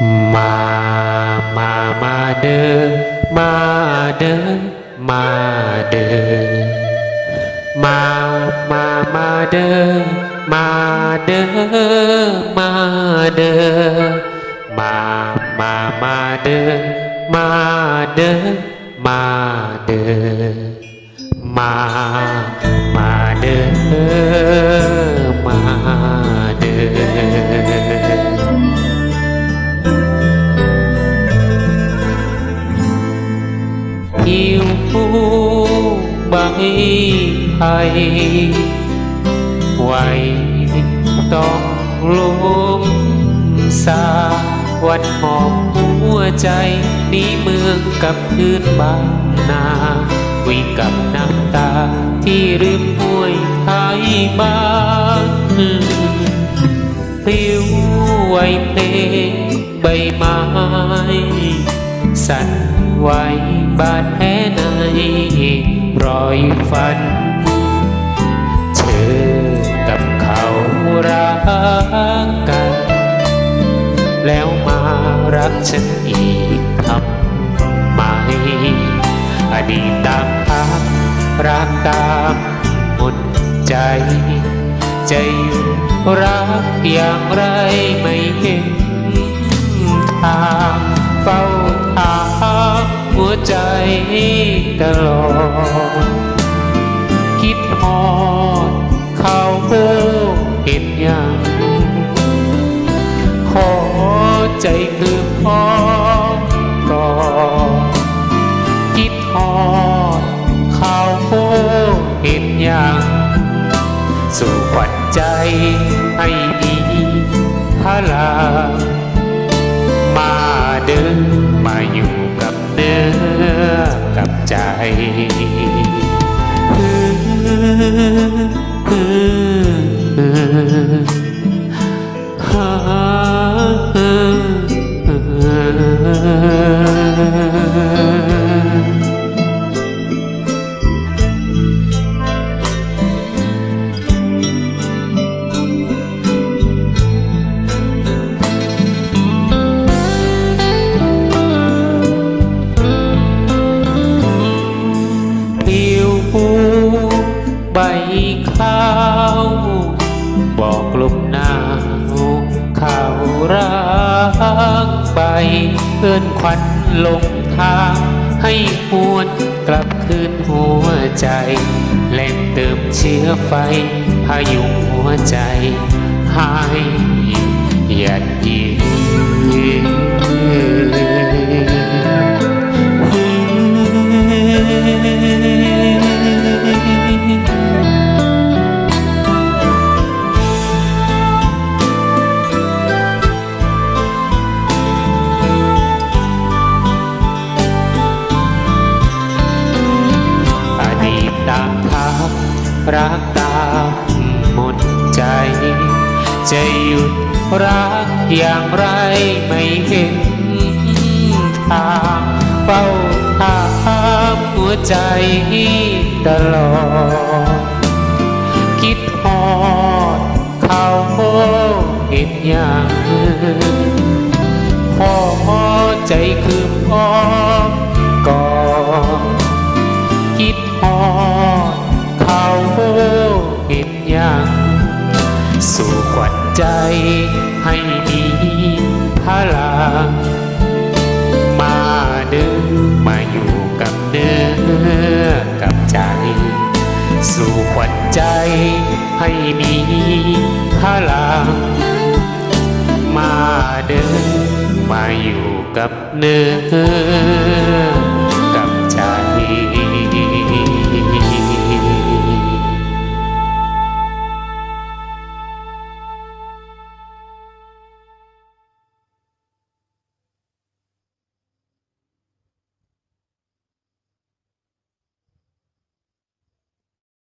มามามาเดินมาเดินมาเดินมามามาเดินมาเดินมาเดินมามามาเดินมาเดินมาเดินมามาเดิน หิวผู้ใบไผ่ไหวต้องลมสาวันหอมหัวใจหนี้เมืองกับพื้นบานนาวิ่งกับน้ำตาที่ริมห้วยไทยบ้านพลิ้วไหวเพลงใบไม้ สั่นไหวบาดแผลในรอยฟัน เธอกับเขารักกัน แล้วมารักฉันอีกทำไมอดีตตามพักรักตามหมดใจ ใจอยู่รักอย่างไรไม่เห็นทางเฝ้า หัวใจตลอด คิดฮอดเขาเห็นยังขอใจคือพอก่อคิดฮอดเขาเห็นยังสู่ขวัญใจให้มีพลังมาเดินมาอยู่ กับใจ ข้าวบอกลมหนาวข่าวรักใบเพื่อนควันลงทางให้หวนกลับคืนหัวใจแหล่งเติมเชื้อไฟพายุหัวใจหายหยัดยืน รักตามหมดใจ จะหยุดรักอย่างไรไม่เห็นทางเฝ้าถามหัวใจตลอด คิดฮอดเขาเห็นอย่างพ่อใจคือพ่อ ยัง สู่ขวัญใจให้มีพลัง มาเดินมาอยู่กับเนื้อกับใจ สู่ขวัญใจให้มีพลัง มาเดินมาอยู่กับเนื้อ